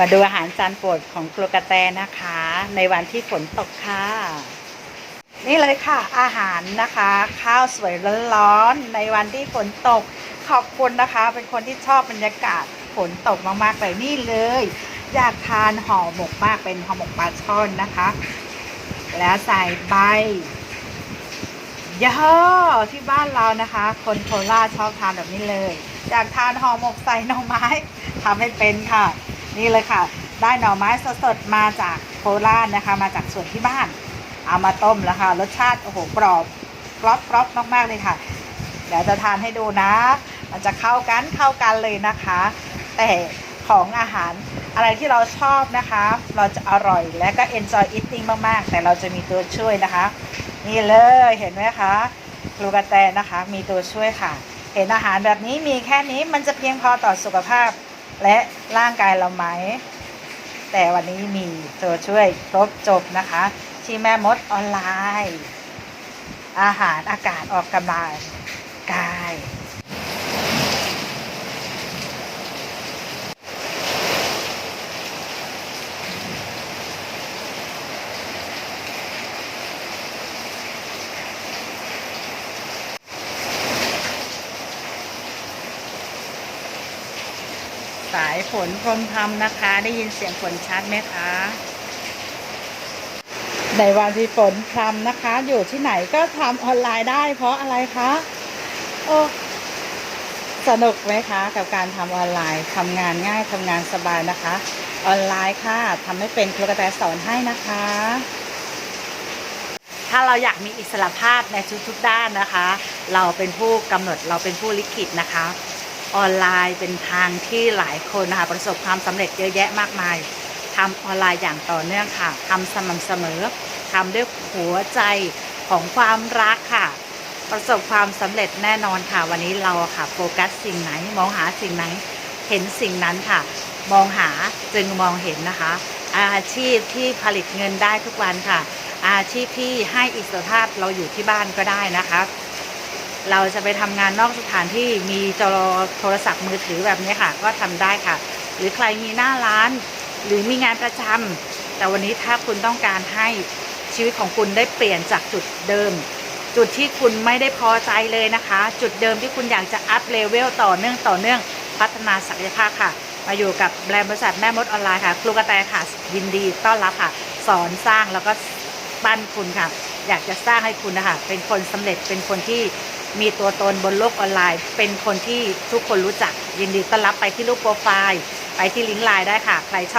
มาดูอาหารจานโปรดของครัวกระแตนะคะ ในวันที่ฝนตกค่ะ นี่เลยค่ะ อาหารนะคะ ข้าวสวยร้อนๆในวันที่ฝนตก ขอบคุณนะคะ เป็นคนที่ชอบบรรยากาศฝนตกมากๆเลยนี่เลย อยากทานห่อหมกมากเป็นห่อหมกปลาช่อนนะคะ แล้วใส่ใบยอที่บ้านเรานะคะ คนโคราชชอบทานแบบนี้เลย อยากทานห่อหมกใส่หน่อไม้ทำให้เป็นค่ะ นี่เลยค่ะ ได้หน่อไม้สดๆมาจากโคราชนะคะ มาจากสวนที่บ้าน เอามาต้มแล้วค่ะ รสชาติโอ้โหกรอบกรอบกรอบมากๆเลยค่ะ เดี๋ยวจะทานให้ดูนะ มันจะเข้ากันเข้ากันเลยนะคะ แต่ของอาหารอะไรที่เราชอบนะคะ เราจะอร่อยและก็ enjoy eating มากๆ แต่เราจะมีตัวช่วยนะคะ นี่เลยเห็นไหมคะครูกระแตนะคะ มีตัวช่วยค่ะ เห็นอาหารแบบนี้มีแค่นี้มันจะเพียงพอต่อสุขภาพ และร่างกายเราไหม แต่วันนี้มีตัวช่วยครบจบนะคะ ที่แม่มดออนไลน์ อาหารอากาศออกกำลังกาย สายฝนพรมพำนะคะ ได้ยินเสียงฝนชัดไหมคะ ในวันที่ฝนพรำนะคะ อยู่ที่ไหนก็ทำออนไลน์ได้ เพราะอะไรคะโอ้สนุกไหมคะ กับการทำออนไลน์ทำงานง่ายทำงานสบายนะคะ ออนไลน์ค่ะทำให้เป็นครูกระแตสอนให้นะคะ ถ้าเราอยากมีอิสระภาพในทุกๆด้านนะคะ เราเป็นผู้กำหนดเราเป็นผู้ลิขิตนะคะ ออนไลน์เป็นทางที่หลายคนนะคะประสบความสำเร็จเยอะแยะมากมายทำออนไลน์อย่างต่อเนื่องค่ะทำสม่ำเสมอทำด้วยหัวใจของความรักค่ะ ประสบความสำเร็จแน่นอนค่ะ วันนี้เราค่ะโฟกัสสิ่งไหนมองหาสิ่งไหนเห็นสิ่งนั้นค่ะ มองหาจึงมองเห็นนะคะ อาชีพที่ผลิตเงินได้ทุกวันค่ะ อาชีพที่ให้อิสรภาพเราอยู่ที่บ้านก็ได้นะคะ เราจะไปทำงานนอกสถานที่มีจอโทรศัพท์มือถือแบบนี้ค่ะ ก็ทำได้ค่ะ หรือใครมีหน้าร้าน หรือมีงานประจำแต่วันนี้ถ้าคุณต้องการให้ชีวิตของคุณได้เปลี่ยนจากจุดเดิม จุดที่คุณไม่ได้พอใจเลยนะคะ จุดเดิมที่คุณอยากจะอัพเลเวลต่อเนื่องต่อเนื่องพัฒนาศักยภาพค่ะมาอยู่กับแบรนด์บริษัทแม่มดออนไลน์ค่ะ ครูกระแตค่ะยินดีต้อนรับค่ะ สอนสร้างแล้วก็ปั้นคุณค่ะ อยากจะสร้างให้คุณนะคะเป็นคนสำเร็จเป็นคนที่ มีตัวตนบนโลกออนไลน์ เป็นคนที่ทุกคนรู้จักยินดีต้อนรับไปที่รูปโปรไฟล์ ไปที่ลิงก์ไลน์ได้ค่ะ ใครชอบ